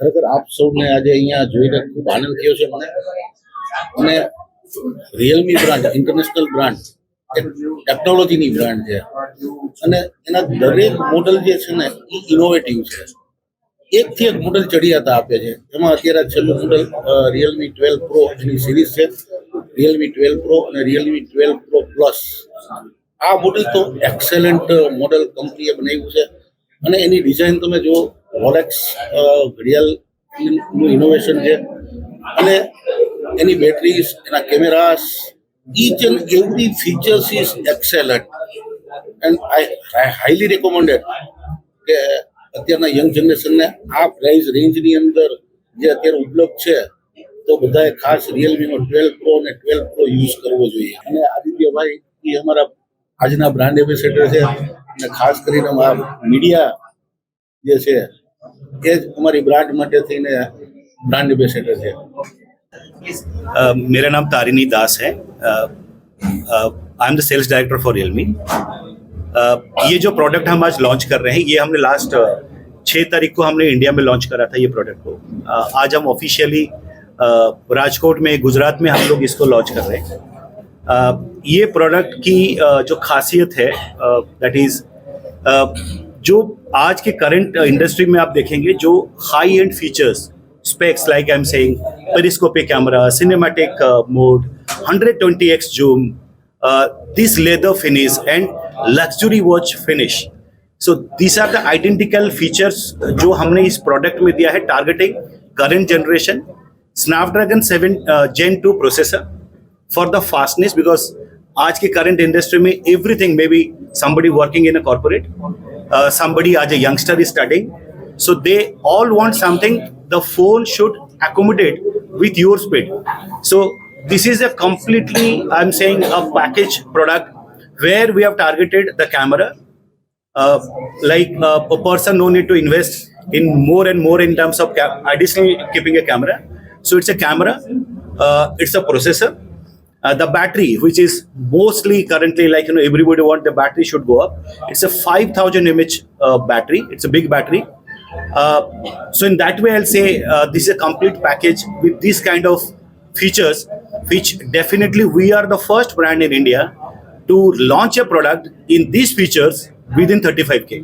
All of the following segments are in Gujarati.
ખરેખર આપ સૌને આજે અહીંયા જોઈને ખૂબ આનંદ થયો છે મને. અને રિયલમી બ્રાન્ડ ઇન્ટરનેશનલ બ્રાન્ડ ટેકનોલોજીની બ્રાન્ડ છે. અને એના દરેક મોડલ જે છે ને, એ ઇનોવેટિવ છે. એકથી એક મોડલ ચડિયાતા આપે છે. એમાં અત્યારે છેલ્લું મોડલ રિયલમી ટ્વેલ્વ પ્રો એની સિરીઝ છે. રિયલમી ટ્વેલ્વ પ્રો અને રિયલમી ટ્વેલ્વ પ્રો પ્લસ આ મોડલ તો એક્સેલન્ટ મોડલ કંપનીએ બનાવ્યું છે. અને એની ડિઝાઇન તમે જો રોલેક્સ ઘડિયાળનું ઇનોવેશન છે. અને એની બેટરીઝ એના cameras each and every features is excellent and I highly recommended કે અત્યારના યંગ જનરેશનને આ પ્રાઇસ રેન્જની અંદર જે અત્યારે ઉપલબ્ધ છે, તો બધાએ ખાસ રિયલમીનો ટ્વેલ્વ પ્રો અને ટ્વેલ્વ પ્રો યુઝ કરવો જોઈએ. અને આદિત્યભાઈ, એ અમારા આજના બ્રાન્ડ એમ્બેસેડર છે. અને ખાસ કરીને આ મીડિયા જે છે એ જ અમારી બ્રાન્ડ માટે થઈને બ્રાન્ડ એમ્બેસેડર છે अ, मेरा नाम तारिणी दास है I am the sales director for Realme ये जो प्रोडक्ट हम आज लॉन्च कर रहे हैं ये हमने लास्ट छः तारीख को हमने इंडिया में लॉन्च करा था ये प्रोडक्ट को अ, आज हम ऑफिशियली राजकोट में गुजरात में हम लोग इसको लॉन्च कर रहे हैं अ, ये प्रोडक्ट की अ, जो खासियत है दैट इज़ जो आज के करंट इंडस्ट्री में आप देखेंगे, जो high end features specs like I am saying periscopic camera cinematic mode hundred twenty X zoom this leather finish and luxury watch finish so this are the identical features जो हमने इस प्रोडक्ट में दिया है targeting current generation Snapdragon seven gen two processor for the fastness because आज के करंट इंडस्ट्री में everything may be somebody working in a corporate uh, somebody as a youngster is studying so they all want something the phone should accommodate with your speed so this is a completely i'm saying a package product where we have targeted the camera uh, like uh, a person no need to invest in more and more in terms of ca- additional keeping a camera so it's a camera uh, it's a processor uh, the battery which is mostly currently like you know everybody want the battery should go up it's a 5000 mAh uh, battery it's a big battery uh, so in that way i'll say uh, this is a complete package with this kind of features which definitely we are the first brand in india to launch a product in these features within 35k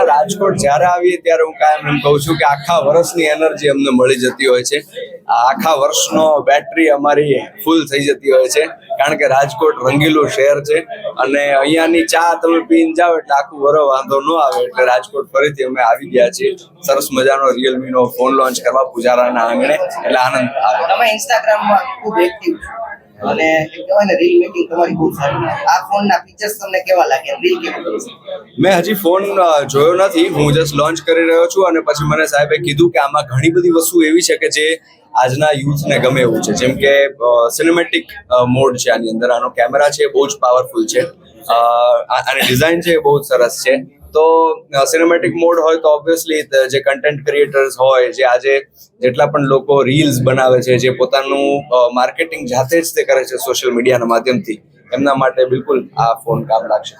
આ રાજકોટ જ્યારે આવીએ ત્યારે હું કાયમ એમ કહું છું કે આખા વર્ષની એનર્જી અમને મળી જતી હોય છે આ આખા વર્ષનો બેટરી અમારી ફૂલ થઈ જતી હોય છે. કારણ કે રાજકોટ રંગીલું શહેર છે અને અહીંયાની ચા તમે પીને જાઓ એટલે આખું વરો વાંધો ન આવે એટલે રાજકોટ ફરીથી અમે આવી ગયા છીએ. સરસ મજાનો રિયલમી નો ફોન લોન્ચ કરવા પૂજારાના આંગણે. એટલે આનંદ આવે. તમે ઇન્સ્ટાગ્રામમાં ખૂબ એક્ટિવ છો. અને કહેવાય ને રીલ મેકિંગ તમારી બહુ સારી આ ફોનના ફીચર્સ તમને કેવા લાગ્યા? રીલ કેવું મેં હજી ફોન જોયો નથી. હું જસ્ટ લોન્ચ કરી રહ્યો છું અને પછી મને સાહેબે કીધું કે આમાં ઘણી બધી વસ્તુ એવી છે કે જે આજના યુથને ગમે એવું છે. જેમ કે સિનેમેટિક મોડ છે આની અંદર. આનો કેમેરા છે બહુ જ પાવરફુલ છે. આની ડિઝાઇન છે બહુ જ સરસ છે. તો સિનેમેટિક મોડ હોય તો ઓબ્વિયસલી જે કન્ટેન્ટ ક્રિએટર્સ હોય, જે આજે જેટલા પણ લોકો રીલ્સ બનાવે છે, જે પોતાનું માર્કેટિંગ જાતે જ તે કરે છે સોશિયલ મીડિયાના માધ્યમથી, એમના માટે બિલકુલ આ ફોન કામ લાગશે.